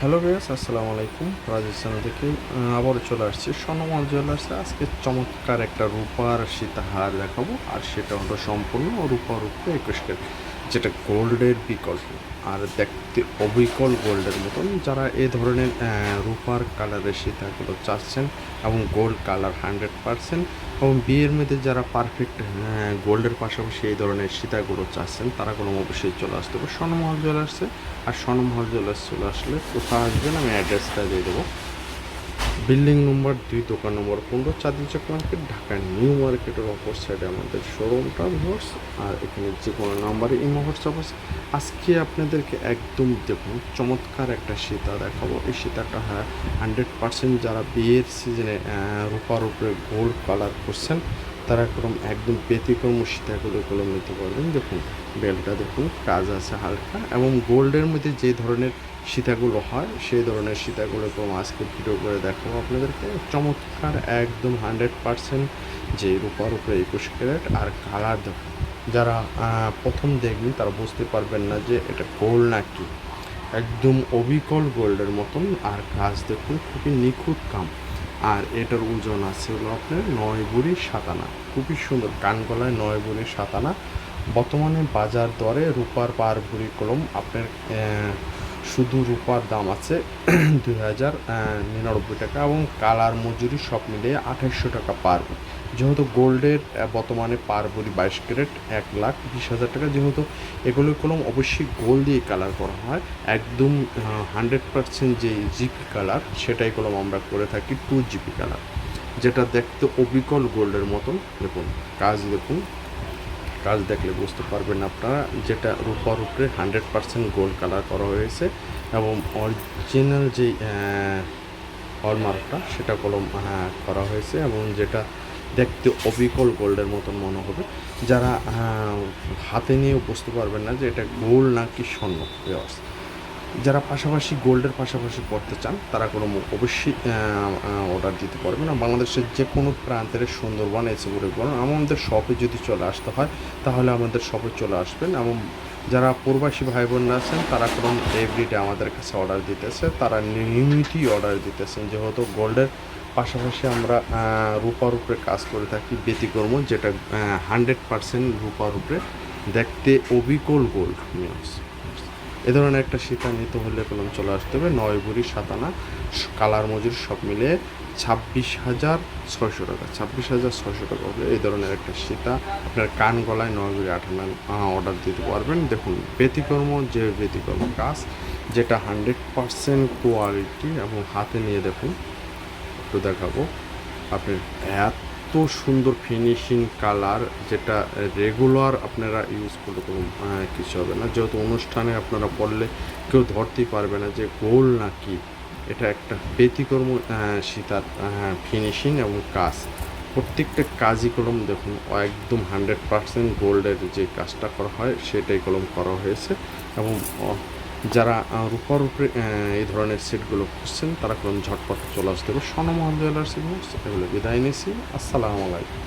Hello viewers, আসসালামু আলাইকুম। Rajesh channel থেকে আবারও চলে আসছি স্বর্ণমহল জুয়েলার্সে আজকে চমৎকার একটা রূপার সীতাহার দেখাবো, আর সেটা হলো সম্পূর্ণ রূপার রূপে একুশ যেটা গোল্ডের বিকল্প। আর দেখতে অবিকল গোল্ডের মতন, যারা এ ধরনের রূপার কালারের সীতাগুলো চাচ্ছেন এবং গোল্ড কালার হান্ড্রেড পারসেন্ট এবং বিয়ের মেয়েদের যারা পারফেক্ট গোল্ডের পাশাপাশি এই ধরনের সীতাগুলো চাচ্ছেন, তারা কোনো অবশ্যই চলে আসতে হবে। স্বর্ণমহল জুয়েলার্সে, আর স্বর্ণমহল জুয়েলার্স চলে আসলে কোথায় আসবেন আমি অ্যাড্রেসটা দিয়ে দেবো। বিল্ডিং নম্বর দুই, দোকান নম্বর পনেরো, চাঁদনি চক মার্কেট, ঢাকা নিউ মার্কেটের অপর সাইডে আমাদের শোরুমটা ভিউর্স আর এখানে যে কোনো নাম্বারে ইমো হোয়াটসঅ্যাপ আছে। আজকে আপনাদেরকে একদম দেখুন, চমৎকার একটা সীতা দেখাবো। এই সীতাটা হ্যাঁ হান্ড্রেড পার্সেন্ট যারা বিয়ের সিজনে রূপার উপরে গোল্ড কালার করছেন, তারা একদম একদম ব্যতিক্রম সীতাগুলো কলম নিতে পারবেন। দেখুন, বেলটা দেখুন, কাজ আছে হালকা এবং গোল্ডের মধ্যে যে ধরনের সীতাগুলো হয়, সেই ধরনের সীতাগুলো কলম আজকে ভিডিও করে দেখাবো আপনাদেরকে। চমৎকার, একদম হান্ড্রেড পার্সেন্ট যে রূপার উপরে একুশ ক্যারেট আর কালার যারা প্রথম দেখবেন তারা বুঝতে পারবেন না যে এটা গোল্ড নাকি। একদম অবিকল গোল্ডের মতন আর কাজ দেখুন, খুবই নিখুঁত কাম। আর এটার ওজন আছে হলো আপনার নয় বুড়ি সাতানা। খুবই সুন্দর কান গলায় নয় বুড়ি সাতানা। বর্তমানে বাজার দরে রূপার পার ভুড়ি কলম আপনার শুধু রূপার দাম আছে দুই হাজার নিরানব্বই টাকা এবং কালার মজুরি সব মিলিয়ে আঠাশশো টাকা পার। যেহেতু গোল্ডের বর্তমানে পার ভরি বাইশ ক্যারেট এক লাখ বিশ হাজার টাকা। যেহেতু এগুলো কলম অবশ্যই গোল্ড দিয়ে কালার করা হয়, একদম হান্ড্রেড পার্সেন্ট যে জিপি কালার সেটাই কলম আমরা করে থাকি টু জিপি কালার। যেটা দেখতে অবিকল গোল্ডের মতন। দেখুন, কাজ দেখুন। কাজ দেখলে বুঝতে পারবেন আপনারা যেটা রূপার উপরে হান্ড্রেড পার্সেন্ট গোল্ড কালার করা হয়েছে এবং অরিজিনাল যে হলমার্কটা সেটা কলম আহ, করা হয়েছে এবং যেটা দেখতে অবিকল গোল্ডের মতন মনে হবে। যারা হাতে নিয়েও বুঝতে পারবেন না যে এটা গোল্ড নাকি স্বর্ণ Viewers, যারা পাশাপাশি গোল্ডের পাশাপাশি করতে চান, তারা কোনো অবশ্যই অর্ডার দিতে পারবেন। আর বাংলাদেশের যে কোনো প্রান্তের সুন্দরবন এসে বলে বলুন আমাদের শপে যদি চলে আসতে হয়, তাহলে আমাদের শপে চলে আসবেন এবং যারা প্রবাসী ভাই বোনরা আছেন, তারা কোনো এভরিডে আমাদের কাছে অর্ডার দিতেছে। তারা নিয়মিতই অর্ডার দিতেছেন। যেহেতু গোল্ডের পাশাপাশি আমরা রূপার উপরে কাজ করে থাকি, ব্যতিক্রম, যেটা হান্ড্রেড পার্সেন্ট রূপার উপরে দেখতে অবিকল গোল্ড নিউজ এ ধরনের একটা সীতা নিতে হলে কলম চলে আসতে হবে। নয় বুড়ি সাতানা কালার মজুর সব মিলে ছাব্বিশ হাজার ছয়শো টাকা। ছাব্বিশ হাজার ছয়শো টাকা হবে এই ধরনের একটা সীতা আপনার কান গলায় নয় বুড়ি আঠানা অর্ডার দিতে পারবেন। দেখুন, ব্যতিকর্ম যে ব্যতিকর্ম কাজ, যেটা হান্ড্রেড পারসেন্ট কোয়ালিটি এবং হাতে নিয়ে দেখুন। একটু দেখাবো। আপনি এত সুন্দর ফিনিশিং কালার যেটা রেগুলার আপনারা ইউজ করলে কোনো কিছু হবে না। যেহেতু অনুষ্ঠানে আপনারা পড়লে কেউ ধরতেই পারবে না যে গোল নাকি। এটা একটা ব্যতিক্রম সীতার ফিনিশিং এবং কাজ। প্রত্যেকটা কাজই কলম দেখুন, একদম হান্ড্রেড পার্সেন্ট গোল্ডের যে কাজটা করা হয়, সেটাই কলম করা হয়েছে। এবং যারা রূপার উপরে এই ধরনের সেটগুলো খুঁজছেন, তারা কোন ঝটপট চলে আসতে হবে। স্বর্ণমোহন জুয়েলার্স এগুলো বিদায় নিয়েছি আসসালামু আলাইকুম।